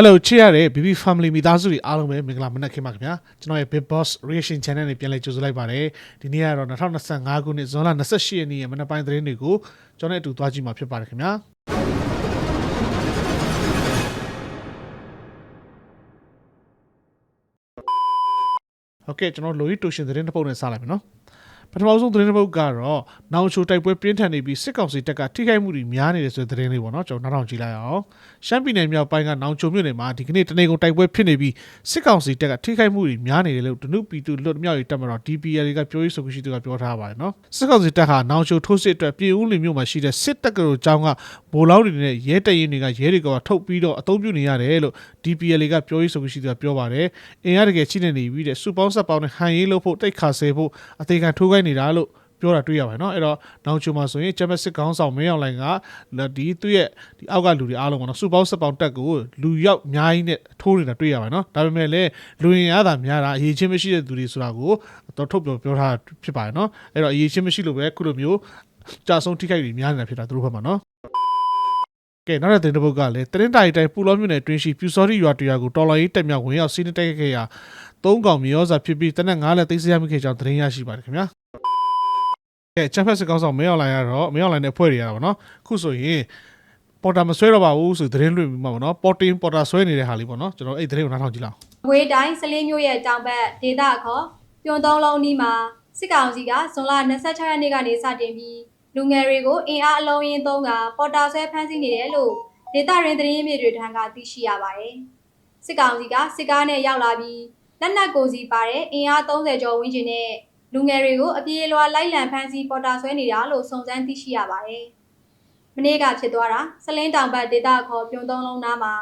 Hello ချစ်ရတဲ့ BB Family မိသားစုတွေအားလုံးပဲမင်္ဂလာမနက်ခင်းပါခင်ဗျာကျွန်တော်ရဲ့ Big Boss Reaction Channel နဲ့ပြန်လည်ကြိုဆိုလိုက်ပါတယ်ဒီနေ့ကတော့2025ခုနှစ်ဇွန်လ28ရက်နေ့ရဲ့မနက်ပိုင်းသတင်းတွေကိုကျွန်တော်နဲ့အတူသွားကြည့်မှာဖြစ်ပါတယ်ခင်ဗျာโอเคကျွန်တော်လိုရီတူရှင်သတင်းတစ်ပုဒ်နဲ့စလိုက်မယ်နော်ပထမဆုံးသတင်းတစ်ပုဒ်ကတော့နောင်ချိုတိုက်ပွဲပြင်းထန်နေပြီးစစ်ကောင်စီတပ်ကထိခိုက်မှုတွေများနေတယ်ဆိုတဲ့သတင်းလေးပေါ့နော်ကျွန်တော်နောက်ထောင်ကြည့်လိုက်အောင် ရှမ်းပြည်နယ်မြောက်ပိုင်းကနောင်ချိုမြို့နယ်မှာဒီကနေ့တနေ့ကုန်တိုက်ပွဲဖြစ်နေပြီးစစ်ကောင်စီတပ်ကထိခိုက်မှုတွေများနေတယ်လို့ဒနုပီတူလွတ်မြောက်ရေးတပ်မတော် DPL ကပြောရေးဆိုခွင့်ရှိသူကပြောထားပါတယ်နော်စစ်ကောင်စီတပ်ဟာနောင်ချိုထိုးစစ်အတွက်ပြည်ဦးလီမြို့မှာရှိတဲ့စစ်တပ်ကတော်ကျောင်းကဗိုလ်လောင်းတွေနဲ့ရဲတပ်ရင်းတွေကရဲတွေကထုတ်ပြီးတော့အသုံးပြုနေရတယ်လို့ DPL ကပြောရေးဆိုခွင့်ရှိသူကပြောပါတယ်အင်အားတကယ်ချိနေနေပြီးတဲ့စူပေါင်းဆက်ပေါင်းနဲ့ဟန်ရေးလို့ဖို့တိတ်ခါဆဲဖို့အသေးခံထိုးခိုင်းနေတာလို့ ပြောတာတွေ့ရပါတယ်เนาะအဲ့တော့နောင်ချုံမှာဆိုရင်ဂျမက်စစ်ကောင်းဆောင်မင်းအောင်လိုင်ကဒီသူ့ရဲ့ဒီအောက်ကလူတွေအားလုံးပေါ့နော်စူပေါင်းဆက်ပေါင်းတက်ကိုလူရောက်အများကြီးနဲ့ထိုးနေတာတွေ့ရပါတယ်เนาะဒါပေမဲ့လည်းလူရင်ရတာများတာအရေးချင်းမရှိတဲ့သူတွေဆိုတာကိုတော့ထုတ်ပြောပြောထားတာဖြစ်ပါတယ်เนาะအဲ့တော့အရေးချင်းမရှိလို့ပဲခုလိုမျိုးကြာဆုံးထိခိုက်တွေများနေတာဖြစ်တာသူတို့ဘက်မှာเนาะကဲနောက်တဲ့တင်တစ်ပုတ်ကလည်းတရင်တိုင်တိုင်ပူလောမြို့နယ်တွင်းရှိပြူစောရီရွာတရားကိုတော်တော်ကြီးတက်မြောက်ဝင်ရောက်စီးနှတိုက်ခဲ့ရာသုံးကောင်မြေရောစာဖြစ်ပြီးတနက်ငါးလက်သိမ်းဆရမိခဲ့ကြောင်းသတင်းရရှိပါတယ်ခင်ဗျာ ကဲချက်ဖက်စကောင်းဆောင်မဲအွန်လိုင်းကတော့မဲအွန်လိုင်းနဲ့ဖွဲ့ရတာပါနော်ခုဆိုရင်ပေါ်တာမဆွဲတော့ပါဘူးဆိုသတင်းလွှင့်ပြီးမှပေါ့နော်ပေါ်တင်ပေါ်တာဆွဲနေတဲ့ဟာလေးပေါ့နော်ကျွန်တော်အဲ့သတင်းကိုနားထောင်ကြည့်လောက်။ဝေးတိုင်းစလင်းမျိုးရဲ့တောင်ဘက်ဒေသခေါ်ပြုံသုံးလုံးအနီးမှာစစ်ကောင်စီကဇွန်လ26ရက်နေ့ကနေစတင်ပြီးလူငယ်တွေကိုအင်အားအလုံးရင်းသုံးကပေါ်တာဆွဲဖမ်းဆီးနေတယ်လို့ဒေသရင်းသတင်းမြေတွေထံကသိရှိရပါတယ်။စစ်ကောင်စီကစစ်ကားနဲ့ရောက်လာပြီးလက်နက်ကိုစီပါတဲ့အင်အား30ကျော်ဝန်းကျင်နဲ့ လူငယ်တွေကိုအပြေးလွှာလိုက်လံဖမ်းဆီးပေါ်တာဆွဲနေတာလို့စုံစမ်းသိရှိရပါတယ်။မနေ့ကဖြစ်သွားတာစလင်းတောင်ဘက်ဒေသခေါ်ပြုံသုံးလုံးနားမှာ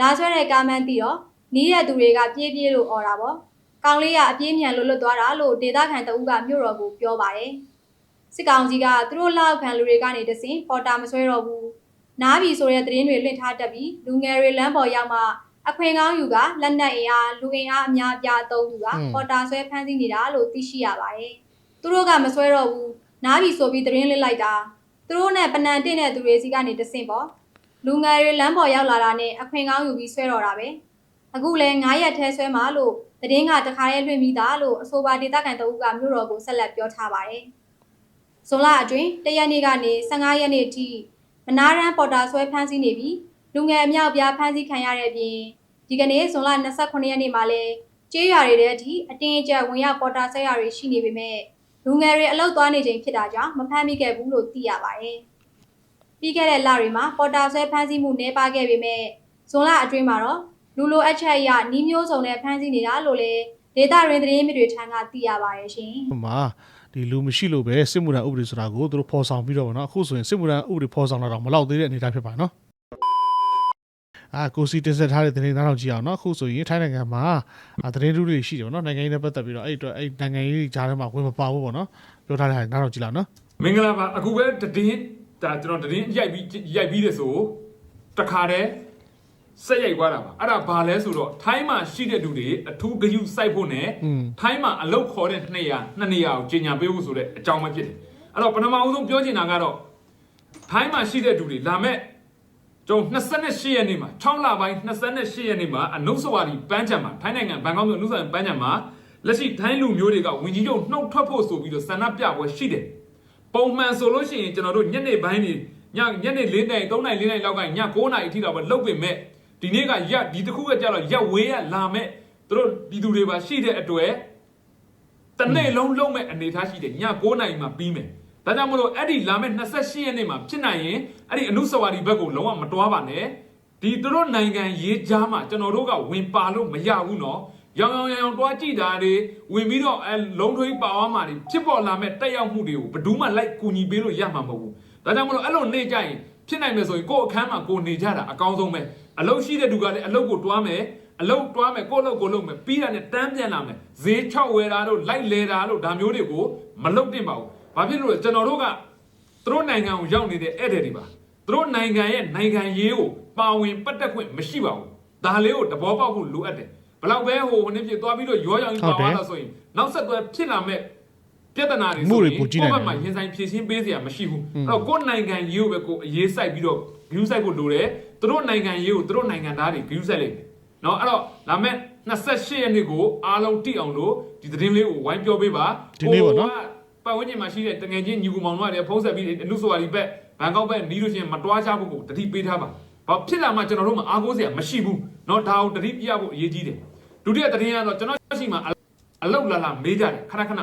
လာဆွဲတဲ့ကားမှန်းပြီးတော့နီးတဲ့သူတွေကပြေးပြေးလို့អော်တာပေါ့။ကောင်လေးကအပြေးမြန်လွတ်လွတ်သွားတာလို့ဒေသခံတအုပ်ကမြို့တော်ကိုပြောပါတယ်။စစ်ကောင်စီကသူတို့လောက်ခံလူတွေကနေတဆင်ပေါ်တာမဆွဲတော့ဘူး။နားပြီဆိုတဲ့သတင်းတွေလွှင့်ထားတတ်ပြီးလူငယ်တွေလမ်းပေါ်ရောက်မှ အခွင့်ကောင်းယူကလက်နက်အင်အားလူအင်အားအများအပြားအသုံးယူကပေါ်တာဆွဲဖမ်းဆီးနေတာလို့သိရှိရပါတယ်။သူတို့ကမဆွဲတော့ဘူး။နားပြီဆိုပြီးသတင်းလစ်လိုက်တာ။သူတို့နဲ့ပနန်တင့်တဲ့သူတွေစီကနေတဆင်ပေါ့။လူငယ်တွေလမ်းပေါ်ရောက်လာတာနဲ့အခွင့်ကောင်းယူပြီးဆွဲတော့တာပဲ။အခုလဲ9ရက်ထဲဆွဲမှာလို့သတင်းကတခါရဲလွှင့်ပြီးသားလို့အဆိုပါဒေသခံတအုပ်ကမြို့တော်ကိုဆက်လက်ပြောထားပါတယ်။ဇွန်လအတွင်းတရက်နေ့ကနေ15ရက်နေ့ထိမနာရန်ပေါ်တာဆွဲဖမ်းဆီးနေပြီး လူငယ်အမြောက်အပြားဖမ်းဆီးခံရတဲ့အပြင်ဒီကနေ့ဇွန်လ28ရက်နေ့မှာလဲကျေးရွာတွေတဲ့အထိအတင်းအကျပ်ဝင်ရောက်ပေါ်တာဆွဲရတွေရှိနေပေမဲ့လူငယ်တွေအလုတ်သွားနေချိန်ဖြစ်တာကြောင့်မဖမ်းမိခဲ့ဘူးလို့သိရပါတယ်။ပြီးခဲ့တဲ့လတွေမှာပေါ်တာဆွဲဖမ်းဆီးမှုနှဲပါခဲ့ပေမဲ့ဇွန်လအတွင်းမှာတော့လူလိုအပ်ချက်အရနီးမျိုးစုံနဲ့ဖမ်းဆီးနေတာလို့လေဒေတာရင်းသတင်းမြစ်တွေထံကသိရပါရဲ့ရှင်ဟိုမှာဒီလူမရှိလို့ပဲစစ်မှုထမ်းဥပဒေဆိုတာကိုသူတို့ဖော်ဆောင်ပြီးတော့ဗောနော်အခုဆိုရင်စစ်မှုထမ်းဥပဒေဖော်ဆောင်လာတော့မလောက်သေးတဲ့အနေအထားဖြစ်ပါနော် အာကိုစီတင်ဆက်ထားတဲ့သတင်းနားထောင်ကြည့်အောင်နော်အခုဆိုရင်ထိုင်းနိုင်ငံမှာအာသတင်းတူးတွေရှိတယ်ဗောနော်နိုင်ငံရေးနဲ့ပတ်သက်ပြီးတော့အဲ့အတွက်အဲ့နိုင်ငံရေးကြားထဲမှာဝင်မပါဘူးဗောနော်ပြောထားတဲ့ဟာနားထောင်ကြည့်လောက်နော်မင်္ဂလာပါအခုပဲတည်င်းဒါကျွန်တော်တည်င်းရိုက်ပြီးရိုက်ပြီးတယ်ဆိုတခါတည်းစက်ရိုက်သွားတာပါအဲ့ဒါဘာလဲဆိုတော့ထိုင်းမှာရှိတဲ့လူတွေအထူးဂယုစိုက်ဖို့နဲ့อืมထိုင်းမှာအလုတ်ခေါ်တဲ့နှစ်ရာနှစ်နေရာကိုကြီးညာပေးဖို့ဆိုတဲ့အကြောင်းပဲဖြစ်တယ်အဲ့တော့ပထမအဆုံးပြောချင်တာကတော့ထိုင်းမှာရှိတဲ့လူတွေလာမဲ့ ကျွန်တော်28ရက်နေ့မှာ6လပိုင်း28ရက်နေ့မှာအနုစဝါဒီပန်းချံမှာထိုင်းနိုင်ငံဘန်ကောက်မြို့အနုစဝါဒီပန်းချံမှာလက်ရှိထိုင်းလူမျိုးတွေကဝင်ကြီးချုပ်နှုတ်ထွက်ဖို့ဆိုပြီးတော့ဆန္ဒပြပွဲရှိတယ်ပုံမှန်ဆိုလို့ရှိရင်ကျွန်တော်တို့ညနေပိုင်းနေညညနေ၄နိုင်၃နိုင်၄နိုင်လောက်ကည9နိုင်အထိတော့ပဲလုတ်ပင်မဲ့ဒီနေ့ကရက်ဒီတစ်ခုကကြတော့ရက်ဝေးရလာမဲ့သူတို့ပြည်သူတွေပါရှိတဲ့အတွက်တစ်နေ့လုံးလုံးမဲ့အနေထားရှိတယ်ည9နိုင်မှပြီးမယ် ဒါကြောင့်မလို့အဲ့ဒီလာမဲ့28ရက်နေ့မှာဖြစ်နိုင်ရင်အဲ့ဒီအနုစဝါဒီဘက်ကိုလုံးဝမတွားပါနဲ့ဒီသူတို့နိုင်ငံရေးကြားမှာကျွန်တော်တို့ကဝင်ပါလို့မရဘူးနော်ရောင်ရောင်ရောင်ရောင်တွားကြည့်တာတွေဝင်ပြီးတော့အဲလုံးထွေးပါဝါမှာတွေဖြစ်ပေါ်လာမဲ့တက်ရောက်မှုတွေကိုဘယ်သူမှလိုက်ကူညီပေးလို့ရမှာမဟုတ်ဘူးဒါကြောင့်မလို့အဲ့လိုနေကြရင်ဖြစ်နိုင်မယ်ဆိုရင်ကိုယ့်အခန်းမှာကိုယ်နေကြတာအကောင်းဆုံးပဲအလုပ်ရှိတဲ့သူကလည်းအလုပ်ကိုတွားမယ်အလုပ်တွားမယ်ကိုယ့်အလုပ်ကိုလုပ်မယ်ပြီးတာနဲ့တန်းပြန်လာမယ်ဈေးချောက်ဝယ်တာတို့လိုက်လဲတာတို့ဒါမျိုးတွေကိုမလုပ်တင်ပါဘူး ဘာဖြစ်လို့လဲကျွန်တော်တို့က သူတို့နိုင်ငံကိုရောက်နေတဲ့ဧည့်သည်တွေပါသူတို့နိုင်ငံရဲ့နိုင်ငံရေးကိုပါဝင်ပတ်သက်ခွင့်မရှိပါဘူးဒါလေးကိုတဘောပေါက်ဖို့လိုအပ်တယ်ဘလောက်ပဲဟိုဟိုနေ့ဖြစ်သွားပြီးတော့ရောရောင်ကြီးပါသွားတာဆိုရင်နောက်ဆက်တွဲဖြစ်လာမဲ့ပြဿနာတွေဆိုရင်ကိုယ့်ဘက်မှာရင်ဆိုင်ဖြည့်ရှင်းပေးစရာမရှိဘူးအဲ့တော့ကိုယ့်နိုင်ငံရေးကိုပဲကိုယ်အရေးစိုက်ပြီးတော့ ဂရုစိုက်ဖို့လိုတယ်သူတို့နိုင်ငံရေးကိုသူတို့နိုင်ငံသားတွေဂရုစိုက်လိုက်တယ်เนาะအဲ့တော့လာမဲ့28ရက်နေ့ကိုအားလုံးတိအောင်လို့ဒီသတင်းလေးကိုဝိုင်းပြောပေးပါ ဒီနေ့ပေါ့နော် ဟိုက ပတ်ဝန်းကျင်မှာရှိတဲ့တငယ်ချင်းညီကူမောင်တို့ကလည်းဖုံးဆက်ပြီးအနုဆိုဝါဒီဘက်ဘန်ကောက်ဘက်နီးလို့ရှိရင်မတွားချဖို့ကိုတတိပေးထားပါဘာဖြစ်လာမှကျွန်တော်တို့မှာအားကိုးစရာမရှိဘူးเนาะဒါကိုတတိပြဖို့အရေးကြီးတယ်ဒုတိယသတင်းကတော့ကျွန်တော်ရှိမှာအလောက်လာလာမေးကြတယ်ခဏခဏ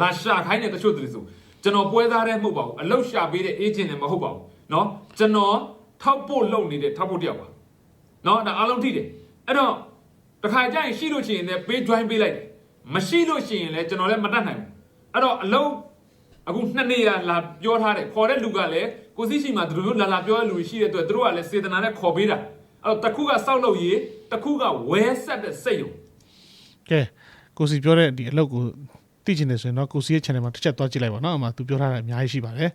လာရှာခိုင်းတဲ့တချို့သူတွေဆိုကျွန်တော်ပွဲသားတဲ့မဟုတ်ပါဘူးအလောက်ရှာပေးတဲ့ agent လည်းမဟုတ်ပါဘူးเนาะကျွန်တော်ထောက်ဖို့လုပ်နေတဲ့ထောက်ဖို့တယောက်ပါเนาะဒါအားလုံးထိတယ်အဲ့တော့တခါကျရင်ရှိလို့ရှိရင်လည်းပေး join ပေးလိုက်တယ်မရှိလို့ရှိရင်လည်းကျွန်တော်လည်းမတတ်နိုင်ဘူး အဲ့တော့အလုံးအခုနှစ်နေရလာပြောထားတယ်ခေါ်တဲ့လူကလည်းကိုစီရှိမှသူတို့လာလာပြောတဲ့လူရှိတဲ့အတွက်သူတို့ကလည်းစေတနာနဲ့ခေါ်ပေးတာအဲ့တော့တစ်ခုကစောက်လို့ရေးတစ်ခုကဝဲဆက်တဲ့စိတ်ယုံကဲကိုစီပြောတဲ့ဒီအလုပ်ကိုသိချင်တယ်ဆိုရင်တော့ကိုစီရဲ့ channel မှာတစ်ချက်သွားကြည့်လိုက်ပါနော်အမှသူပြောထားတာအများကြီးရှိပါတယ်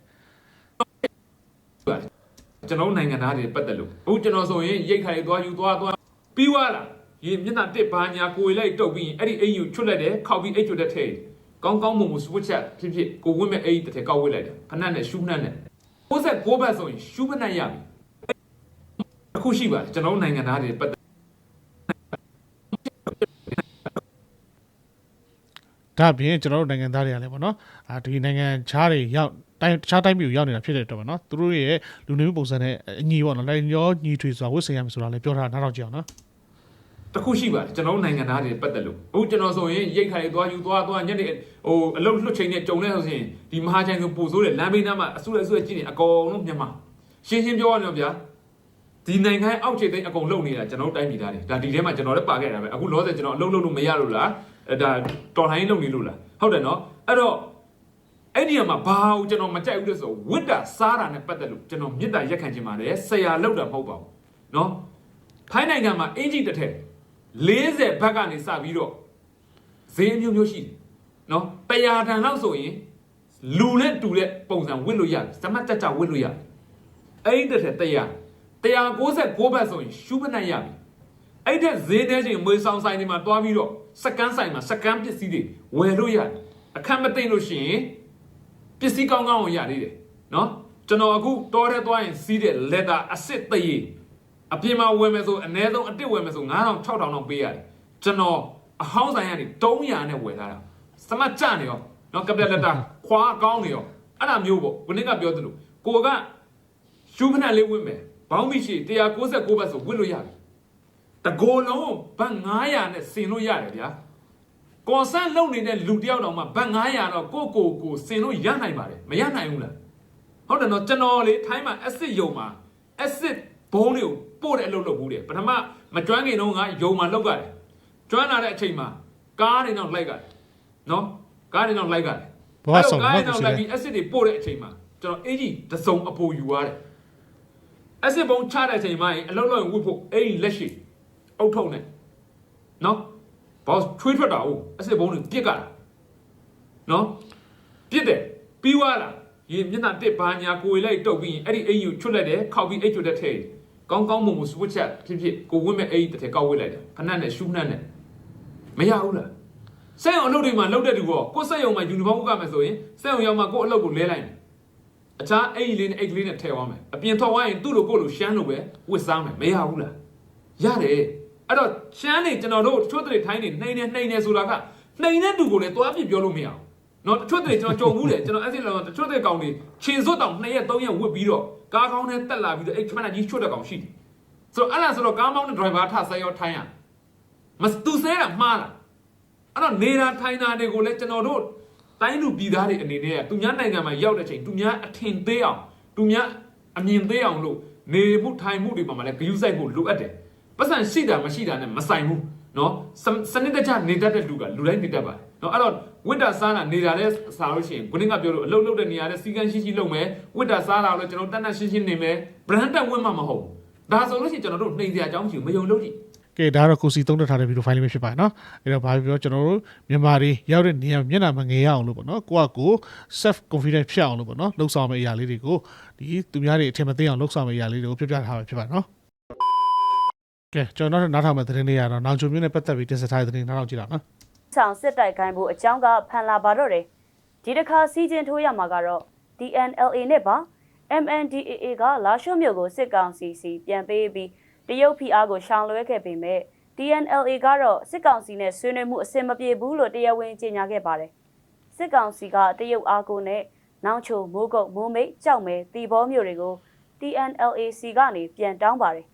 ကျွန်တော်တို့နိုင်ငံသားတွေပတ်သက်လို့အခုကျွန်တော်ဆိုရင်ရိတ်ခါတွေသွားယူသွားသွားပြီးွားလာရေမျက်နှာတစ်ဘာညာကိုယ်လိုက်တုတ်ပြီးရင်အဲ့ဒီအိမ်ယူချွတ်လိုက်တယ်ခောက်ပြီးအိတ်ချွတ်တဲ့ထဲ ကောင်းကောင်းမွန်မွန်စဝစ်ချက်ဖြစ်ဖြစ်ကိုဝင့်မဲ့အိတ်တစ်ထည်ကောက်ဝစ်လိုက်တယ်ဖနက်နဲ့ရှူးနှက်နဲ့69ဘတ်ဆိုရင်ရှူးဖနက်ရပြီအခုရှိပါတယ်ကျွန်တော်တို့နိုင်ငံသားတွေပတ်သက်ဒါအပြင်ကျွန်တော်တို့နိုင်ငံသားတွေကလည်းပေါ့နော်အာဒီနိုင်ငံခြားတွေရောက်တိုင်းတခြားတိုင်းပြည်ကိုရောက်နေတာဖြစ်တဲ့အတွက်ပေါ့နော်သူတို့ရဲ့လူနေမှုပုံစံနဲ့အညီပေါ့နော်လိုက်ရောညီထွေစွာဝတ်ဆင်ရမယ်ဆိုတာလည်းပြောထားတာနားထောင်ကြည့်အောင်နော် တစ်ခုရှိပါတယ်ကျွန်တော်တို့နိုင်ငံသားတွေပတ်သက်လို့အခုကျွန်တော်ဆိုရင်ရိတ်ခါတွေသွားယူသွားသွားညနေဟိုအလုပ်လွတ်ချိန်နဲ့ကြုံနေဆိုရင်ဒီမဟာချိုင်ဆိုပူဆိုးတယ်လမ်းဘေးနားမှာအဆုလည်းဆုလည်းကြည့်နေအကုန်လုံးမြန်မာရှင်းရှင်းပြောရရင်ဗျာဒီနိုင်ငံအောက်ခြေသိမ်းအကုန်လုံနေတာကျွန်တော်တို့တိုင်းပြည်သားတွေဒါဒီထဲမှာကျွန်တော်လည်းပါခဲ့တာပဲအခုလောဆယ်ကျွန်တော်အလုပ်လုပ်လို့မရလို့လားအဲဒါတော်လိုင်းလုပ်နေလို့လားဟုတ်တယ်နော်အဲ့တော့အဲ့ဒီမှာဘာကိုကျွန်တော်မကြိုက်ဘူးလို့ဆိုဝိတ္တာစားတာနဲ့ပတ်သက်လို့ကျွန်တော်မေတ္တာရက်ခံချင်ပါတယ်ဆရာလောက်တာမဟုတ်ပါဘူးနော်ထိုင်းနိုင်ငံမှာအင်ဂျီတစ်ထက် 40ဘက်ကနေစပြီးတော့ဈေးအမျိုးမျိုးရှိတယ်နော်တရားတန်လောက်ဆိုရင်လူနဲ့တူတဲ့ပုံစံဝစ်လို့ရတယ်စမတ်တက်ကြဝစ်လို့ရတယ်အဲ့ဒီတစ်ထက်တရား196ဘက်ဆိုရင်ရှုပနတ်ရပြီအဲ့တဲ့ဈေးတဲချင်းမွေးဆောင်ဆိုင်တွေမှာတွားပြီးတော့စကန်ဆိုင်မှာစကန်ပစ္စည်းတွေဝယ်လို့ရတယ်အခက်မသိမ့်လို့ရှိရင်ပစ္စည်းကောင်းကောင်းကိုရသေးတယ်နော်ကျွန်တော်အခုတောထဲသွားရင်စီးတဲ့ letter အစ်စ်တရေ အပြင်မှာဝယ်မယ်ဆိုအနည်းဆုံးအတစ်ဝယ်မယ်ဆို9000 6000တောင်ပေးရတယ်ကျွန်တော်အဟောင်းဆိုင်ကနေ300နဲ့ဝယ်ထားတာစမတ်ကြနေရောနော်ကပလက်လက်တာခွာကောင်းနေရောအဲ့ဒါမျိုးပေါ့ခုနကပြောသလိုကိုကရှူးခဏလေးဝင့်မယ်ဘောင်းမိရှိ169ဘတ်ဆိုဝင့်လို့ရတယ်တကိုယ်လုံးဘတ်900နဲ့ဆင်လို့ရတယ်ဗျာကွန်ဆန့်လုံနေတဲ့လူတယောက်တောင်မှဘတ်900တော့ကိုကိုကိုဆင်လို့ရနိုင်ပါတယ်မရနိုင်ဘူးလားဟုတ်တယ်နော်ကျွန်တော်လေထိုင်းမှာ acid ယုံမှာ acid ဘုံတွေကို ပို့တဲ့အလုပ်လုပ်ဘူးတယ်ပထမမကျွမ်းခင်တော့ငါယုံမှာလောက်ရတယ်ကျွမ်းလာတဲ့အချိန်မှာကားတွေတော့လိုက်ရတယ်နော်ကားတွေတော့လိုက်ရတယ်ဘဝဆောင်ကားဘာတွေကိုတော့စီလိုက်လဲပြီး acid တွေပို့တဲ့အချိန်မှာကျွန်တော်အင်ကြီးတစ်စုံအပိုယူရတယ် acid ဘုံချတဲ့အချိန်မှာအလုပ်လုပ်ရင်ဝတ်ဖို့အဲ့ဒီလက်ရှိအုတ်ထုံနဲ့နော်ဘောချွေးထွက်တာဟုတ် acid ဘုံတွေပြစ်ကြတာနော်ပြစ်တယ်ပြီးွားလာရေမျက်နှာတစ်ဘာညာကိုယ်လိုက်တုတ်ပြီးရင်အဲ့ဒီအိမ်ယူချွတ်လိုက်တယ်ခောက်ပြီးအိတ်ချွတ်တဲ့ထဲ ကောင်းကောင်းမွန်မွန်စဝစ်ချက်ဖြစ်ဖြစ်ကိုဝင့်မဲ့အိတ်တစ်ထဲကောက်ဝစ်လိုက်တယ်ဖနက်နဲ့ရှူးနှက်နဲ့မရဘူးလားစက်ရုံအလုပ်တွေမှာလုပ်တဲ့သူကကိုယ်စက်ရုံမှာယူနီဖောင်းဝတ်ကမယ်ဆိုရင်စက်ရုံရောက်မှကိုယ်အလုပ်ကိုလဲလိုက်မယ်အခြားအိတ်လေးနဲ့အိတ်ကလေးနဲ့ထည့်သွားမယ်အပြင်ထွက်သွားရင်သူ့လိုကိုယ့်လိုရှမ်းလိုပဲဝစ်စားမယ်မရဘူးလားရတယ်အဲ့တော့ရှမ်းနေကျွန်တော်တို့တချို့တွေထိုင်းနေနှိမ့်နေနှိမ့်နေဆိုတာကနှိမ့်တဲ့သူကိုလည်းတွားပြပြောလို့မရဘူးနော်တချို့တွေကျွန်တော်ကြုံဘူးတယ်ကျွန်တော်အဲ့ဒီလောတချို့တွေကောင်တွေခြေစွတ်တောင်2ရက်3ရက်ဝတ်ပြီးတော့ ကားကောင်းနဲ့တက်လာပြီးတော့အဲ့ခဏကြီးချွတ်တဲ့ကောင်ရှိတယ်ဆိုတော့အဲ့လားဆိုတော့ကားမောင်းတဲ့ driver ထဆက်ရောထိုင်းရမစသူဆဲတာမှားလားအဲ့တော့နေတာထိုင်းတာတွေကိုလည်းကျွန်တော်တို့တိုင်းလူပြည်သားတွေအနေနဲ့ကသူများနိုင်ငံမှာရောက်တဲ့ချိန်သူများအထင်သေးအောင်သူများအမြင်သေးအောင်လို့နေမှုထိုင်မှုတွေမှာလည်းဂယုစိုက်ဖို့လိုအပ်တယ်ပတ်စံရှိတာမရှိတာနဲ့မဆိုင်ဘူးနော်စစနစ်တကျနေတတ်တဲ့လူကလူတိုင်းနေတတ်ပါတယ်နော်အဲ့တော့ ဝိတ္တစားတာနေတာတဲ့စားလို့ရှိရင်ခုနကပြောလို့အလုပ်လုပ်တဲ့နေရာတဲ့စီကန်းရှိရှိလုပ်မယ်ဝိတ္တစားတာလို့ကျွန်တော်တတ်တတ်ရှင်းရှင်းနေမယ် brand တက်ဝင့်မှမဟုတ်ဘူးဒါဆိုလို့ရှိရင်ကျွန်တော်တို့နှိမ်စရာအကြောင်းမရှိဘူးမယုံလို့ကြည့်ကဲဒါကတော့ကိုစီသုံးတက်ထားတဲ့ဗီဒီယိုဖိုင်လေးပဲဖြစ်ပါတယ်နော်အဲ့တော့ဘာပြောပြောကျွန်တော်တို့မြန်မာတွေရောက်တဲ့နေရာမျက်နှာမငယ်ရအောင်လို့ပေါ့နော်ကိုကကို self confidence ဖြစ်အောင်လို့ပေါ့နော်လှုပ်ဆောင်မယ့်အရာလေးတွေကိုဒီသူများတွေအထင်မသေးအောင်လှုပ်ဆောင်မယ့်အရာလေးတွေကိုပြပြထားမှာဖြစ်ပါတယ်နော်ကဲကျွန်တော်တို့နားထောင်မယ့်သတင်းလေးကတော့နောင်ချုံမျိုးနဲ့ပတ်သက်ပြီးတင်ဆက်ထားတဲ့သတင်းနားထောင်ကြည့်တာနော် ဆောင်စစ်တိုက်ခိုင်းဖို့အကြောင်းကဖန်လာပါတော့တယ်ဒီတစ်ခါစီဂျင်ထိုးရမှာကတော့ DNLA နဲ့ပါ MNDAA ကလာရှုမြို့ကိုစစ်ကောင်စီစီပြန်ပေးပြီးတရုတ်ဖိအားကိုရှောင်လွှဲခဲ့ပေမဲ့ TNLA ကတော့စစ်ကောင်စီနဲ့ဆွေးနွေးမှုအဆင်မပြေဘူးလို့တရားဝင်ကြေညာခဲ့ပါတယ်စစ်ကောင်စီကတရုတ်အားကိုနဲ့နောင်ချိုမိုးကုတ်မိုးမိတ်ကြောက်မဲတီဘောမြို့တွေကို TNLA စီကနေပြန်တောင်းပါတယ်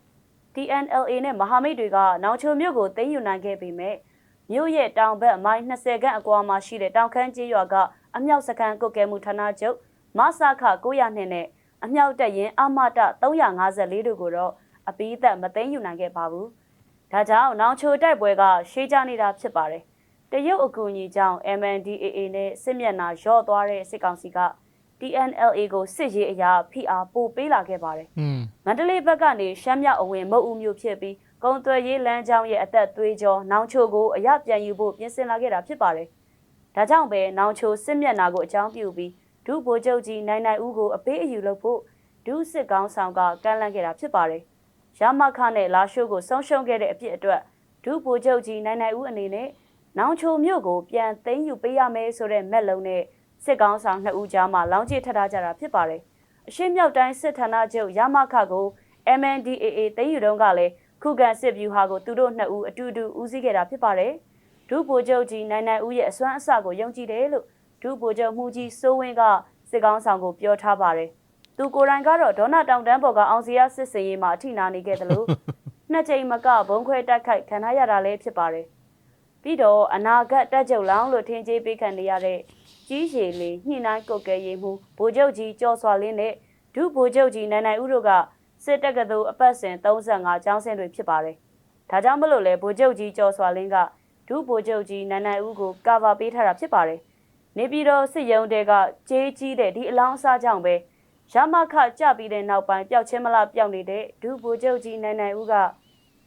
TNLA နဲ့မဟာမိတ်တွေကနောင်ချိုမြို့ကိုသိမ်းယူနိုင်ခဲ့ပေမဲ့ မြို့ရဲ့တောင်ဘက်မိုင်20ခန့်အကွာမှာရှိတဲ့တောင်ခမ်းကျေးရွာကအမြောက်စခန်းကုတ်ကဲမှုဌာနချုပ်မဆခ900နှစ်နဲ့အမြောက်တက်ရင်အမတ354တို့ကိုတော့အပိသက်မသိမ်းယူနိုင်ခဲ့ပါဘူး။ဒါကြောင့်နောင်ချိုတိုက်ပွဲကရှေးကြနေတာဖြစ်ပါတယ်။တရုတ်အကူအညီကြောင့် MNDAA နဲ့စစ်မျက်နှာရော့သွားတဲ့စစ်ကောင်စီက TNLA ကိုစစ်ရေးအရာဖိအားပိုပေးလာခဲ့ပါတယ်။อืมမန္တလေးဘက်ကနေရှမ်းမြောက်အဝင်မုတ်ဦးမြို့ဖြစ်ပြီး ကုံသွယ်ရေးလမ်းကြောင်းရဲ့အသက်သွေးကြောနောင်ချိုကိုအရပြန်ယူဖို့ပြင်ဆင်လာခဲ့တာဖြစ်ပါတယ်။ဒါကြောင့်ပဲနောင်ချိုစစ်မျက်နှာကိုအကြောင်းပြုပြီးဒုဗိုလ်ချုပ်ကြီးနိုင်နိုင်ဦးကိုအပေးအယူလုပ်ဖို့ဒုစစ်ကောင်းဆောင်ကကန့်လန့်ခဲ့တာဖြစ်ပါတယ်။ရမခနဲ့လာရှိုးကိုဆုံးရှုံးခဲ့တဲ့အဖြစ်အတွက်ဒုဗိုလ်ချုပ်ကြီးနိုင်နိုင်ဦးအနေနဲ့နောင်ချိုမြို့ကိုပြန်သိမ်းယူပေးရမယ်ဆိုတဲ့မက်လုံးနဲ့စစ်ကောင်းဆောင်နှစ်ဦးကြားမှာလောင်းကျစ်ထပ်ထားကြတာဖြစ်ပါတယ်။အရှင်းမြောက်တိုင်းစစ်ဌာနချုပ်ရမခကို MNDAA သိမ်းယူတော့ကလည်း ခုခံစစ်ဗျူဟာကိုသူတို့နှစ်ဦးအတူတူဦးစီးခဲ့တာဖြစ်ပါတယ်။ဒုဗိုလ်ချုပ်ကြီးနိုင်နိုင်ဦးရဲ့အစွမ်းအစကိုယုံကြည်တယ်လို့ဒုဗိုလ်ချုပ်မှုကြီးစိုးဝင်းကစစ်ကောင်းဆောင်ကိုပြောထားပါတယ်။သူကိုယ်တိုင်ကတော့ဒေါနာတောင်တန်းပေါ်ကအောင်စီရစစ်စင်ရေးမှာအထိနာနေခဲ့တယ်လို့နှစ်ကြိမ်မကဘုံခွဲတိုက်ခိုက်ခံထားရတာလည်းဖြစ်ပါတယ်။ပြီးတော့အနာဂတ်တက်ကြုံလောင်းလို့ထင်ကြေးပေးခံနေရတဲ့ကြီးရှည်လေးညှိနှိုင်းကုတ်ကဲရေးမှုဗိုလ်ချုပ်ကြီးကျော်စွာလင်းနဲ့ဒုဗိုလ်ချုပ်ကြီးနိုင်နိုင်ဦးတို့က စစ်တပ်ကသို့အပတ်စဉ်35ကျောင်းဆင်းတွေဖြစ်ပါတယ်။ဒါကြောင့်မလို့လဲဗိုလ်ချုပ်ကြီးကျော်စွာလင်းကဒုဗိုလ်ချုပ်ကြီးနိုင်နိုင်ဦးကိုကာဗာပေးထားတာဖြစ်ပါတယ်။နေပြည်တော်စစ်ရုံးတဲကကြေးကြီးတဲ့ဒီအလောင်းအစားကြောင့်ပဲရမခကြပြီးတဲ့နောက်ပိုင်းပျောက်ချင်းမလားပျောက်နေတဲ့ဒုဗိုလ်ချုပ်ကြီးနိုင်နိုင်ဦးက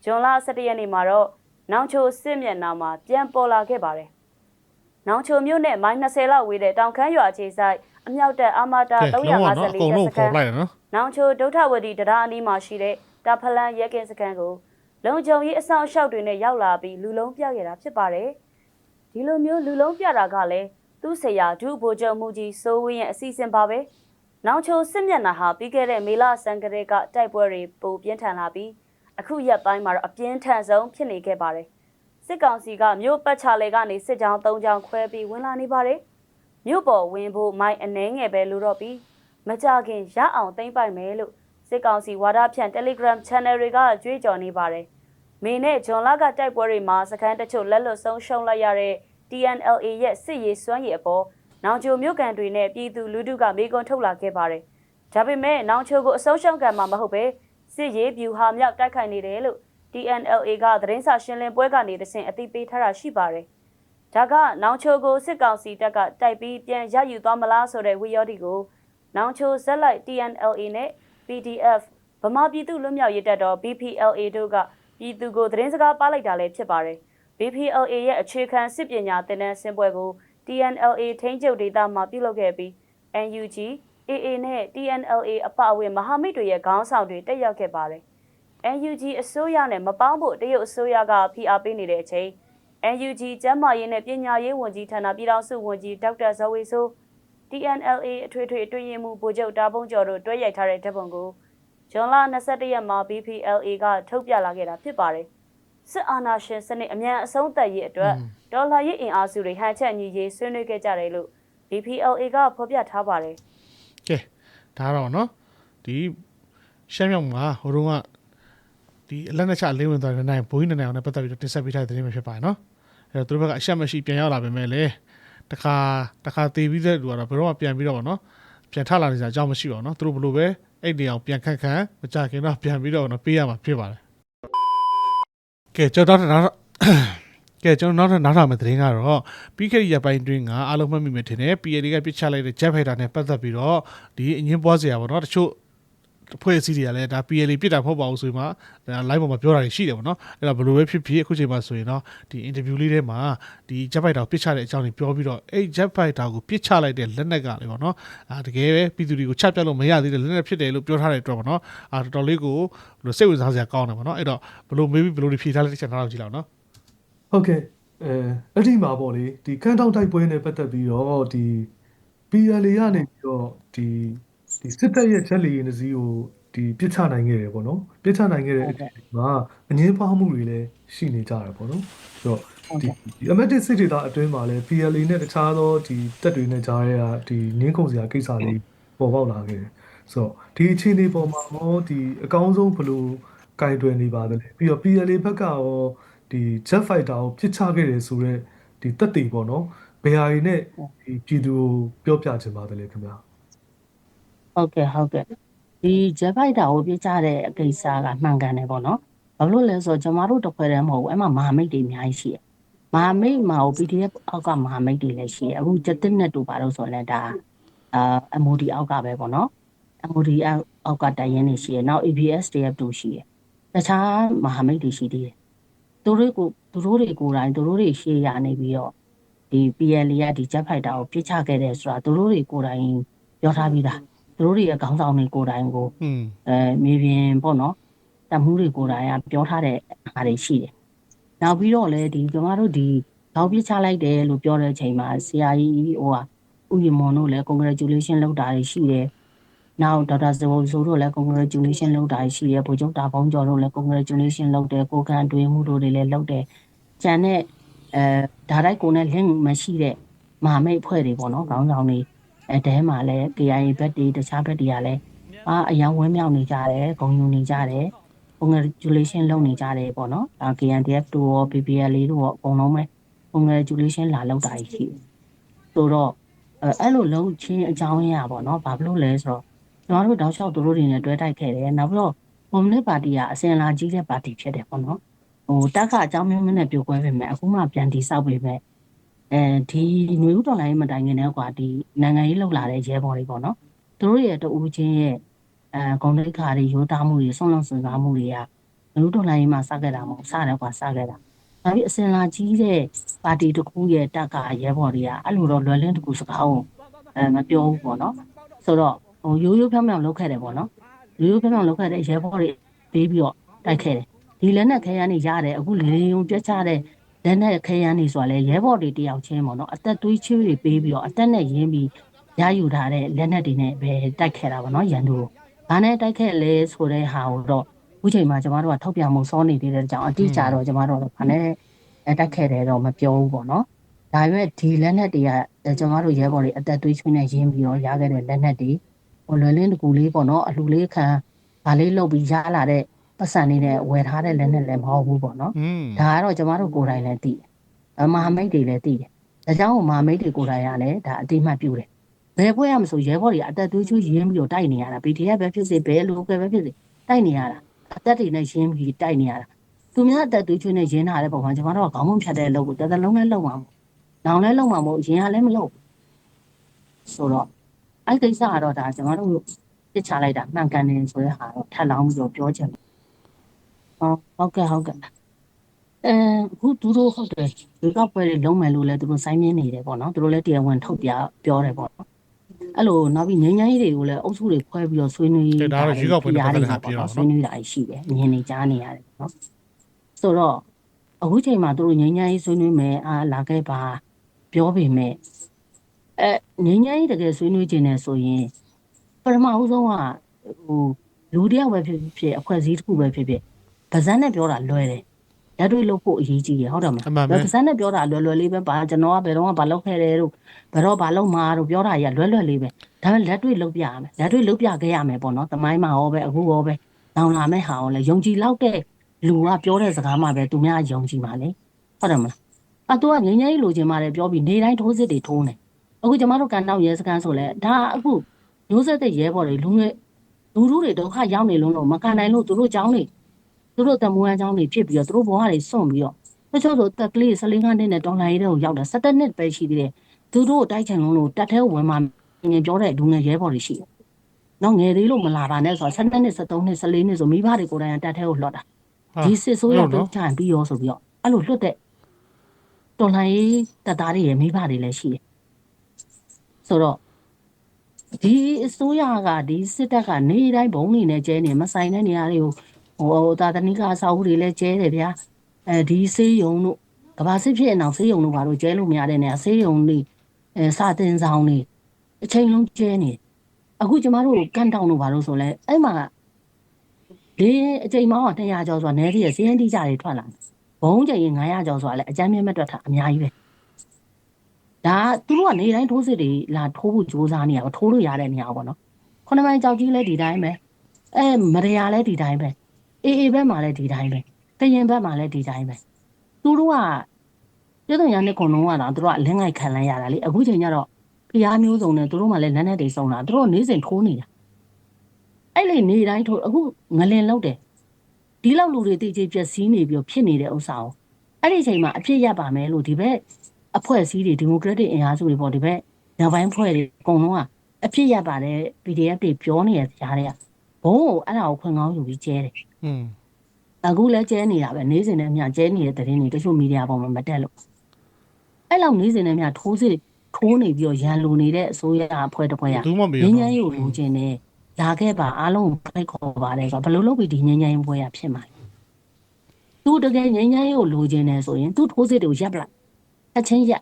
ဇွန်လ17ရက်နေ့မှာတော့နောင်ချိုစစ်မျက်နှာမှာပြန်ပေါ်လာခဲ့ပါတယ်။နောင်ချိုမြို့နဲ့မိုင်20လောက်ဝေးတဲ့တောင်ခမ်းရွာအခြေဆိုင် အမြောက်တပ်အာမတာကဲလုံးဝနော်အကုန်354လုံးစခဖော်န်းလိုက်ရနော်နောင်ချိုဒုထဝတီတရားအနီးမှာရှိတဲ့တာဖလန်ရဲကင်းစခန်းကိုလုံခြုံရေးအဆောင်အရှောက်တွေနဲ့ရောက်လာပြီးလူလုံးပြခဲ့တာဖြစ်ပါတယ်။ဒီလိုမျိုးလူလုံးပြတာကလည်းသူ့ဆရာဒုဗိုလ်ချုပ်မှုကြီးစိုးဝင်းရဲ့အစီအစဉ်ပါပဲ။နောင်ချိုစစ်မျက်နှာဟာပြီးခဲ့တဲ့မေလဆန်ကလေးကတိုက်ပွဲတွေပိုပြင်းထန်လာပြီးအခုရက်ပိုင်းမှာတော့အပြင်းထန်ဆုံးဖြစ်နေခဲ့ပါတယ်။စစ်ကောင်စီကမြို့ပတ်ချလေကနေစစ်ကြောင်း၃ကြောင်းခွဲပြီးဝင်လာနေပါတယ်။ မြို့ပေါ်ဝင်ဖို့မိုင်းအနှဲငယ်ပဲလိုတော့ပြီးမကြခင်ရအောင်သိမ့်ပိုက်မယ်လို့စစ်ကောင်စီဝါဒဖြန့် Telegram Channel တွေကကြွေးကြော်နေပါတယ်။မေနဲ့ဂျွန်လာကတိုက်ပွဲတွေမှာစခန်းတချို့လက်လွတ်ဆုံးရှုံးလိုက်ရတဲ့ TNLA ရဲ့စစ်ရေးစွမ်းရည်အပေါ်နောင်ချိုမြို့ကန်တွေနဲ့ပြည်သူလူထုကမေးခွန်းထုတ်လာခဲ့ပါတယ်။ဒါပေမဲ့နောင်ချိုကိုအဆုံးရှုံးကံမှာမဟုတ်ပဲစစ်ရေးဗျူဟာမြောက်တိုက်ခိုက်နေတယ်လို့ TNLA ကသတင်းစာရှင်းလင်းပွဲကနေတဆင့်အသိပေးထားတာရှိပါတယ်။ ဒါကနောင်ချိုကိုစစ်ကောင်စီတပ်ကတိုက်ပြီးပြန်ရယူသွားမလားဆိုတဲ့ဝီယော်ဒီကိုနောင်ချိုဇက်လိုက် TNLA နဲ့ PDF ဗမာပြည်သူ့လွတ်မြောက်ရေးတပ်တော် BPLA တို့ကပြည်သူကိုသတင်းစကားပါလိုက်တာလည်းဖြစ်ပါတယ်။ BPLA ရဲ့အခြေခံစစ်ပညာသင်တန်းဆင်းပွဲကို TNLA ထိန်းချုပ်ဒေသမှာပြုလုပ်ခဲ့ပြီး NUG AA နဲ့ TNLA အပအဝင်မဟာမိတ်တွေရဲ့ခေါင်းဆောင်တွေတက်ရောက်ခဲ့ပါတယ်။ NUG အစိုးရနဲ့မပေါင်းဖို့တရုတ်အစိုးရကဖိအားပေးနေတဲ့အချိန် NUG ကျန်းမာရေးနဲ့ပညာရေးဝန်ကြီးဌာနပြည်ထောင်စုဝန်ကြီးဒေါက်တာဇော်ဝေဆိုး TNLA အထွေထွေအတွင်းရေးမှူးဗိုလ်ချုပ်တာပုံကျော်တို့တွဲရိုက်ထားတဲ့ဓာတ်ပုံကိုဇွန်လ22ရက်မှာ BPLA ကထုတ်ပြလာခဲ့တာဖြစ်ပါတယ်။စစ်အာဏာရှင်စနစ်အမြန်အဆုံးသတ်ရေးအတွက်ဒေါ်လာရေးအင်အားစုတွေဟန်ချက်ညီရေးဆွေးနွေးခဲ့ကြတယ်လို့ BPLA ကဖော်ပြထားပါတယ်ကဲဒါတော့နော်ဒီရှမ်းမြောက်မှာဟိုတုန်းက ဒီအလက်နဲ့ချအလင်းဝင်သွားတဲ့နိုင်ဘိုးကြီးနိုင်အောင်နဲ့ပတ်သက်ပြီးတော့တင်ဆက်ပေးထားတဲ့သတင်းပဲဖြစ်ပါတယ်နော်အဲ့တော့သူတို့ဘက်ကအရှက်မရှိပြန်ရောက်လာပေမဲ့လေတခါတခါတည်ပြီးတဲ့လူကတော့ဘယ်တော့မှပြန်ပြီးတော့ဗောနော်ပြန်ထလာနေကြအကြောင်းမရှိပါဘူးနော်သူတို့ဘလို့ပဲအဲ့ဒီအောင်ပြန်ခန့်ခန့်မကြခင်တော့ပြန်ပြီးတော့နော်ပေးရမှာဖြစ်ပါတယ်ကဲကျွန်တော်တော့ကဲကျွန်တော်နောက်ထပ်နောက်ထပ်မယ့်သတင်းကတော့ပြီးခဲ့တဲ့ရက်ပိုင်းတွင်းကအားလုံးမှတ်မိမယ်ထင်တယ် PLD ကပြစ်ချလိုက်တဲ့ Jet Fighter နဲ့ပတ်သက်ပြီးတော့ဒီအငင်းပွားစရာပေါ့နော်တချို့အ ဖွဲ့အစည်းတွေကလည်းဒါ PLD ပြစ်တာမဟုတ်ပါဘူးဆိုပြီးမှဒါ live ပေါ်မှာပြောတာတွေရှိတယ်ပေါ့နော်အဲ့တော့ဘယ်လိုပဲဖြစ်ဖြစ်အခုချိန်မှာဆိုရင်တော့ဒီ interview လေးထဲမှာဒီ Jet Fighter ကိုပြစ်ချတဲ့အကြောင်းတွေပြောပြီးတော့အဲ့ Jet Fighter ကိုပြစ်ချလိုက်တဲ့လက်နက်ကလည်းပေါ့နော်အာတကယ်ပဲပြည်သူတွေကိုချပြတ်လို့မရသေးတဲ့လက်နက်ဖြစ်တယ်လို့ပြောထားတဲ့အတွက်ပေါ့နော်အာတော်တော်လေးကိုဘယ်လိုစိတ်ဝင်စားစရာကောင်းတယ်ပေါ့နော်အဲ့တော့ဘယ်လို maybe ဘယ်လိုတွေဖြေထားလဲတစ်ချက်နားထောင်ကြည့်လောက်နော်ဟုတ်ကဲ့အဲအဲ့ဒီမှာပေါ့လေဒီကန်းတောင်းတိုက်ပွဲနဲ့ပတ်သက်ပြီးတော့ဒီ PLA ကနေပြီးတော့ဒီ ဒီစစ်တပ်ရဲ့ချက်လီရင်တစ်စီးကိုဒီပြစ်ချနိုင်ခဲ့တယ်ပေါ့နော်ပြစ်ချနိုင်ခဲ့တဲ့အချိန်မှာအငင်းပွားမှုတွေလည်းရှိနေကြတာပေါ့နော်ဆိုတော့ဟုတ်ဒီကဲ့ဒီအမက်တစ်စစ်ဒေတာအတွင်းမှာလည်း PLA နဲ့တခြားသောဒီတက်တွေနဲ့ကြားရတာဒီနင်းခုန်စရာကိစ္စလေးပေါ်ပေါက်လာခဲ့တယ်ဆိုတော့ဒီအခြေအနေပေါ်မှာမောဒီအကောင်းဆုံးဘယ်လိုကင်တွယ်နေပါသလဲပြီးတော့ PLA ဘက်ကရောဒီ Jet Fighter ကိုပြစ်ချခဲ့တယ်ဆိုတော့ဒီတက်တွေပေါ့နော်ဘယ်ဟာတွေနဲ့ဒီပြည်သူကိုပြောပြချင်ပါသလဲခင်ဗျာ ဟုတ်ကဲ့ဟုတ်ကဲ့ဒီဂျက်ဖိုက်တာကိုပြချတဲ့အကိစ္စကမှန်ကန်တယ်ပေါ့နော်ဘာလို့လဲဆိုတော့ကျမတို့တစ်ခွဲတည်းမဟုတ်ဘူးအဲ့မှာမဟာမိတ်တွေအများကြီးရှိတယ်မဟာမိတ်မှာဟို PDF အောက်ကမဟာမိတ်တွေလည်းရှိတယ်အခုဂျက်တစ်နဲ့တူပါတော့ဆိုရင်လည်းဒါအာ MOD အောက်ကပဲပေါ့နော် MOD အောက်ကတိုင်ရင်နေရှိတယ်နောက် ABS တရတူရှိတယ်တခြားမဟာမိတ်တွေရှိသေးတယ်သူတို့ကိုသူတို့တွေကိုယ်တိုင်သူတို့တွေရှေ့ရနေပြီးတော့ဒီ PL ကဒီ jet fighter ကိုပြစ်ချခဲ့တယ်ဆိုတာသူတို့တွေကိုယ်တိုင်ပြောထားပြီးသား သူတို့တွေရဲ့ခေါင်းဆောင်တွေကိုယ်တိုင်ကိုอืมအဲမြေပြင်ပေါ့နော်တမှုတွေကိုယ်တိုင်ကပြောထားတဲ့ဟာတွေရှိတယ်။နောက်ပြီးတော့လည်းဒီကျွန်တော်တို့ဒီခေါင်းပြချလိုက်တယ်လို့ပြောတဲ့အချိန်မှာဆရာကြီးဟိုဟာဥယျာဉ်မွန်တို့လည်း congratulation လုပ်တာတွေရှိတယ်။နောက်ဒေါက်တာဇော်ဆိုတို့လည်း congratulation လုပ်တာတွေရှိတယ်။ဗိုလ်ချုပ်တာပေါင်းကျော်တို့လည်း congratulation လုပ်တယ်။ကိုကန်တွေးမှုတို့တွေလည်းလုပ်တယ်။ကျန်တဲ့အဲဒါတိုက်ကိုနဲ့ link မရှိတဲ့မဟာမိတ်အဖွဲ့တွေပေါ့နော်ခေါင်းဆောင်တွေ အဲတဲမှာလည်း KIA ဘက်တွေတခြားဘက်တွေကလည်းအာအယောင်ဝင်းမြောက်နေကြတယ်ဂုံယူနေကြတယ် congratulation လုပ်နေကြတယ်ပေါ့နော်ဒါ KNDF တို့ရော PPL လေးတို့ရောအကုန်လုံးပဲ congratulation လာလောက်တာရှိတယ်ဆိုတော့အဲအဲ့လိုလုံးချင်းအကြောင်းရင်းอ่ะပေါ့နော်ဘာဖြစ်လို့လဲဆိုတော့ကျွန်တော်တို့တောက်လျှောက်သူတို့တွေနဲ့တွဲတိုက်ခဲ့တယ်နောက်ပြီးတော့ကွန်မြူနစ်ပါတီကအစဉ်လာကြီးတဲ့ပါတီဖြစ်တယ်ပေါ့နော်ဟိုတက်ကအကြောင်းမျိုးမျိုးနဲ့ပြိုကွဲပြင်မဲ့အခုမှပြန်တီဆောက်ပြင်မဲ့ အဲဒီຫນွေဥတော်လိုင်းမတိုင်ခင်တည်းကွာဒီနိုင်ငံရေးလောက်လာတဲ့ရဲဘော်တွေပေါ့နော်သူတို့ရဲ့တူဦးချင်းရဲ့အဲဂုံတိတ်ခါတွေရိုးသားမှုတွေဆုံးလုံးစင်စားမှုတွေကလူတို့လိုင်းမှာစခဲ့တာမဟုတ်စတယ်ကွာစခဲ့တာဒါပြီးအစင်လာကြီးတဲ့ပါတီတစ်ခုရဲ့တက်ကရဲဘော်တွေကအဲ့လိုတော့လွယ်လင်းတစ်ခုစကားကိုအဲမပြောဘူးပေါ့နော်ဆိုတော့ဟိုရိုးရိုးဖြောင်းဖြောင်းလုပ်ခဲ့တယ်ပေါ့နော်ရိုးရိုးဖြောင်းဖြောင်းလုပ်ခဲ့တဲ့ရဲဘော်တွေပေးပြီးတော့တိုက်ခဲ့တယ်ဒီလက်နဲ့ခဲရန်နေရတယ်အခုလေလေုံပြတ်ချတဲ့ လက်နဲ့ခဲရန်နေဆိုတာလေရဲဘော်တွေတယောက်ချင်းပေါ့နော်အသက်သွေးချွေးတွေပေးပြီးတော့အသက်နဲ့ရင်းပြီးရယူထားတဲ့လက်နဲ့တွေနဲ့ပဲတိုက်ခဲ့တာပေါ့နော်ရန်သူကိုဘာနဲ့တိုက်ခဲ့လဲဆိုတဲ့ဟာကိုတော့အခုချိန်မှာကျမတို့ကထုတ်ပြန်မှုစောနေသေးတဲ့အကြောင်းအတိအကျတော့ကျမတို့ကဘာနဲ့တိုက်ခဲ့တယ်တော့မပြောဘူးပေါ့နော်။ဒါပေမဲ့ဒီလက်နက်တွေကကျမတို့ရဲဘော်တွေအသက်သွေးချွေးနဲ့ရင်းပြီးတော့ရခဲ့တဲ့လက်နက်တွေဟိုလွယ်လင်းတကူလေးပေါ့နော်အလှလေးခံဗာလေးလုတ်ပြီးရလာတဲ့ ပတ်စံလေးနဲ့ဝယ်ထားတဲ့လက်နက်လည်းမဟုတ်ဘူးပေါ့နော်อืม။ဒါကတော့ကျမတို့ကိုယ်တိုင်လည်းသိတယ်။အမဟာမိတ်တွေလည်းသိတယ်။ဒါကြောင့်မဟာမိတ်တွေကိုယ်တိုင်ကလည်းဒါအတိအမှတ်ပြုတယ်။ဘယ်ဖွဲ့ရမဆိုရဲဘော်တွေအသက်သွေးချွေးရင်းပြီးတော့တိုက်နေရတာ PDF ပဲဖြစ်စေဘယ်လိုပဲဖြစ်စေတိုက်နေရတာအသက်တွေနဲ့ရင်းပြီးတိုက်နေရတာသူများအသက်သွေးချွေးနဲ့ရင်းထားတဲ့ပုံမှာကျွန်တော်တို့ကခေါင်းမဖြတ်တဲ့အလုပ်ကိုတစ်သလုံးနဲ့လုပ်မှာမဟုတ်နောင်လည်းလုပ်မှာမဟုတ်ရင်ကလည်းမလုပ်ဆိုတော့အဲ့ကိစ္စကတော့ဒါကျွန်တော်တို့ပြစ်ချလိုက်တာမှန်ကန်တယ်ဆိုတဲ့ဟာတော့ထပ်လောင်းပြီးတော့ပြောချင်တယ် ဟုတ်ဟုတ်ကဲ့ဟုတ်ကဲ့အဲအခုသူတို့ဟုတ်တယ်ဒီကပွဲတွေလုံးမယ်လို့လည်းသူတို့စိုင်းမြင်နေတယ်ပေါ့နော်သူတို့လည်းတရားဝင်ထုတ်ပြပြောတယ်ပေါ့နော် အဲ့လိုနောက်ပြီးငញ្ញမ်းကြီးတွေကိုလည်းအုပ်စုတွေခွဲပြီးတော့ဆွေးနွေး ဒါဒါတော့ရွေးကောက်ပွဲနဲ့ပတ်သက်တဲ့ဟာပြောတာ ဆွေးနွေးတာရှိတယ်မြင်နေကြားနေရတယ်နော်ဆိုတော့အခုချိန်မှာသူတို့ငញ្ញမ်းကြီးဆွေးနွေးမယ်အာလာခဲ့ပါပြောပေမဲ့အဲငញ្ញမ်းကြီးတကယ်ဆွေးနွေးခြင်းနဲ့ဆိုရင်ပထမဦးဆုံးကဟိုလူတယောက်ပဲဖြစ်ဖြစ်အဖွဲ့အစည်းတစ်ခုပဲဖြစ်ဖြစ် ဗဇက်နဲ့ပြောတာလွယ်တယ်လက်တွေ့လုပ်ဖို့အရေးကြီးတယ်ဟုတ်တယ်မလားအမှန်ပဲဗဇက်နဲ့ပြောတာလွယ်လွယ်လေးပဲပါကျွန်တော်ကဘယ်တော့မှမလုပ်ခဲ့တယ်လို့ဘယ်တော့ဘာလို့မှာတော့ပြောတာကြီးကလွယ်လွယ်လေးပဲဒါပေမဲ့လက်တွေ့လုပ်ပြရမယ်လက်တွေ့လုပ်ပြခဲ့ရမယ်ပေါ့နော်တမိုင်းမှာရောပဲအခုရောပဲနောင်လာမဲ့ဟာရောလဲယုံကြည်လောက်တဲ့လူကပြောတဲ့စကားမှပဲသူများယုံကြည်ပါလေဟုတ်တယ်မလားအတူကငင်းငယ်ကြီးလိုချင်ပါတယ်ပြောပြီးနေတိုင်းထိုးစစ်တွေထိုးနေအခုကျမတို့ကန်တော့ရဲစကန်ဆိုလဲဒါအခုမျိုးဆက်တဲ့ရဲဘော်တွေလူငယ်လူလူတွေဒုက္ခရောက်နေလုံးလို့မကန်နိုင်လို့သူတို့ကြောင်းနေ သူတို့တမွေးအကြောင်းတွေဖြစ်ပြီးတော့သူတို့ဘဝတွေစွန့်ပြီးတော့တချို့ဆိုတက်ကလေး14နှစ်နဲ့တော်လိုင်းရဲတွေကိုရောက်တာ17နှစ်ပဲရှိသေးတယ်သူတို့ကိုတိုက်ချင်လုံးလို့တက်ထဲကိုဝင်มาငင်ပြောတဲ့လူငယ်ရဲဘော်တွေရှိတယ်။တော့ငယ်သေးလို့မလာပါနဲ့ဆိုတော့7နှစ်73နှစ်14နှစ်ဆိုမိဘတွေကိုယ်တိုင်ကတက်ထဲကိုလွှတ်တာဟာဒီစစ်ဆိုးရဟုတ်ပြနော်ချင်ပြီးရောဆိုပြီးတော့အဲ့လိုလွတ်တဲ့တော်လှန်ရေးတပ်သားတွေရဲ့မိဘတွေလည်းရှိတယ်။ဆိုတော့ဒီအစိုးရကဒီစစ်တပ်ကနေတိုင်းဘုံနေနဲ့ကျဲနေမဆိုင်တဲ့နေရာတွေကို ဟိုဟိုသာသနိကအစာအုပ်တွေလည်းကျဲတယ်ဗျာအဲဒီစေးရုံတို့ကဘာစစ်ဖြစ်အောင်စေးရုံတို့ဘာလို့ကျဲလို့မရတဲ့နေရာစေးရုံတွေအဲစာတင်ဆောင်တွေအချိန်လုံးကျဲနေအခုကျမတို့ကန်တောင်လို့ဘာလို့ဆိုလဲအဲ့မှာလေအချိန်မောင်းက200ကျော်ဆိုတာနဲသေးရစီးရင်တိကြတွေထွက်လာတယ်ဘုံချိန်ရင်900ကျော်ဆိုတာလဲအကြမ်းမြင့်မတွက်တာအများကြီးပဲဒါကသူတို့ကနေတိုင်းထိုးစစ်တွေလာထိုးဖို့ကြိုးစားနေရပါထိုးလို့ရတဲ့နေရာပေါ့နော်ခုနမိုင်ကြောက်ကြီးလဲဒီတိုင်းပဲအဲမရယာလဲဒီတိုင်းပဲ အေးအေးဘက်မှာလဲဒီတိုင်းပဲကရင်ဘက်မှာလဲဒီတိုင်းပဲသူတို့ကပြည့်စုံရတဲ့ခုံလုံးကတော့သူတို့ကလင်းငိုက်ခံလိုက်ရတာလေအခုချိန်ကျတော့ဖျားမျိုးစုံနဲ့သူတို့မှလည်းလက်နဲ့တွေစုံတာသူတို့နေစဉ်ထိုးနေတာအဲ့လေနေတိုင်းထိုးအခုငလင်လောက်တယ်ဒီလောက်လူတွေတိကျပြက်စီးနေပြီးဖြစ်နေတဲ့ဥစ္စာကိုအဲ့ဒီအချိန်မှာအဖြစ်ရပါမယ်လို့ဒီဘက်အဖွဲ့အစည်းတွေဒီမိုကရက်တစ်အင်အားစုတွေပေါ့ဒီဘက်နောက်ပိုင်းဖွဲ့တွေအကုန်လုံးကအဖြစ်ရပါတယ် PDF တွေပြောနေတဲ့ကြားတွေကဘုံကိုအဲ့ဒါကိုခွင့်ကောင်းယူပြီးကျဲတယ် อืมအခုလည်းကျဲနေတာပဲနေစဉ်နဲ့အမျှကျဲနေတဲ့သတင်းတွေတချို့မီဒီယာပေါ်မှာမတက်လို့အဲ့လောက်နေစဉ်နဲ့အမျှထိုးစစ်ထိုးနေပြီးတော့ရန်လိုနေတဲ့အစိုးရအဖွဲ့တစ်ဖွဲ့ကငင်းငန်းရေးကိုလိုချင်တယ်လာခဲ့ပါအားလုံးကိုဖိတ်ခေါ်ပါတယ်ဆိုတော့ဘယ်လိုလုပ်ပြီးဒီငင်းငန်းရေးပွဲကဖြစ်မှာလဲသူတကယ်ငင်းငန်းရေးကိုလိုချင်တယ်ဆိုရင်သူထိုးစစ်တွေကိုရပ်ပလိုက်အချင်းရပ်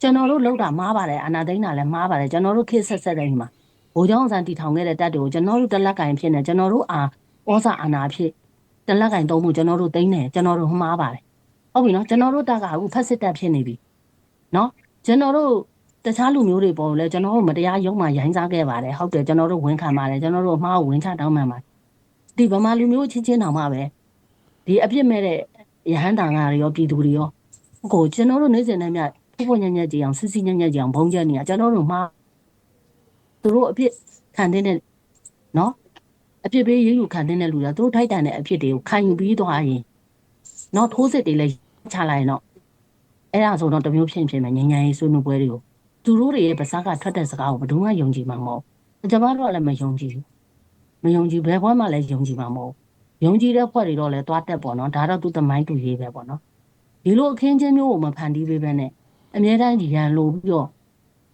ကျွန်တော်တို့လောက်တာမှားပါတယ်အနာသိန်းတာလည်းမှားပါတယ်ကျွန်တော်တို့ခေတ်ဆက်ဆက်တိုင်းမှာဘိုးကျောင်းဆန်တီထောင်ခဲ့တဲ့တပ်တွေကိုကျွန်တော်တို့တလက်ကင်ဖြစ်နေကျွန်တော်တို့အာ ဩစာအာနာဖြစ်တလက်ကင်သုံးမှုကျွန်တော်တို့သိမ်းတယ်ကျွန်တော်တို့မှားပါတယ်ဟုတ်ပြီနော်ကျွန်တော်တို့တက်ကအခုဖက်စစ်တပ်ဖြစ်နေပြီနော်ကျွန်တော်တို့တခြားလူမျိုးတွေပေါ်လဲကျွန်တော်တို့မတရားရုံမှရိုင်းစားခဲ့ပါတယ်ဟုတ်တယ်ကျွန်တော်တို့ဝန်ခံပါတယ်ကျွန်တော်တို့အမှားကိုဝန်ချတောင်းပန်ပါတယ်ဒီဗမာလူမျိုးချင်းချင်းတောင်မှပဲဒီအပြစ်မဲ့တဲ့ရဟန်းတန်ဃာတွေရောပြည်သူတွေရောကိုကျွန်တော်တို့နေစဉ်နဲ့မြဖဖို့ညံ့ညံ့ကြည့်အောင်စစ်စစ်ညံ့ညံ့ကြည့်အောင်ဘုံကျက်နေရကျွန်တော်တို့မှားသူတို့အပြစ်ခံတဲ့နဲ့နော် အပြစ်ပေးရေးယူခံတဲ့လူတွေသူတို့ထိုက်တန်တဲ့အဖြစ်တွေကိုခံယူပြီးသွားရင်နော်ထိုးစစ်တွေလည်းချလိုက်ရင်တော့အဲ့ဒါဆိုတော့တစ်မျိုးဖြစ်ရင်ဖြစ်မယ်ညဉ့်ညဉ့်ရေးဆွေးနွေးပွဲတွေကိုသူတို့တွေရဲ့ပါးစပ်ကထွက်တဲ့စကားကိုဘယ်သူမှယုံကြည်မှာမဟုတ်ဘူး။ကျွန်တော်တို့ကလည်းမယုံကြည်ဘူး။မယုံကြည်ဘယ်ဘက်မှလည်းယုံကြည်မှာမဟုတ်ဘူး။ယုံကြည်တဲ့ဖွဲ့တွေတော့လည်းသွားတက်ပေါ့နော်။ဒါတော့သူသမိုင်းတူရေးပဲပေါ့နော်။ဒီလိုအခင်းချင်းမျိုးကိုမဖန်တီးပေးဘဲနဲ့အမြဲတမ်းရန်လိုပြီးတော့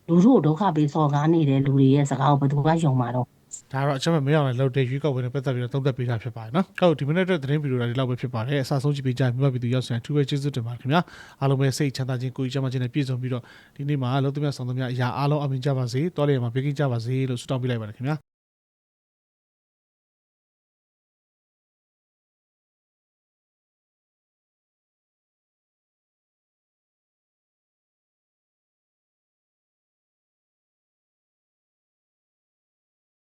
လူတို့ကိုဒုက္ခပေးစော်ကားနေတဲ့လူတွေရဲ့စကားကိုဘယ်သူကယုံမှာတော့ ဒါကတော့အချက်မဲ့မရောက်တဲ့လောက်တဲ့ရွေးကောက်ပွဲနဲ့ပတ်သက်ပြီးတော့သုံးသပ်ပေးတာဖြစ်ပါတယ်နော်ဟုတ်ဒီမိနစ်အတွက်သတင်းဗီဒီယိုဒါဒီလောက်ပဲဖြစ်ပါတယ်အစားဆုံးကြည့်ပေးကြမြတ်ပြည်သူရောက်စံထူးပဲကျေးဇူးတင်ပါတယ်ခင်ဗျာအားလုံးပဲစိတ်ချမ်းသာခြင်းကိုယ်ကြီးချမ်းသာခြင်းနဲ့ပြည့်စုံပြီးတော့ဒီနေ့မှာလုံးသမျှဆောင်သမျှအရာအားလုံးအမြင်ကြပါစေတောလျက်မှာဘေးကင်းကြပါစေလို့ဆုတောင်းပေးလိုက်ပါတယ်ခင်ဗျာ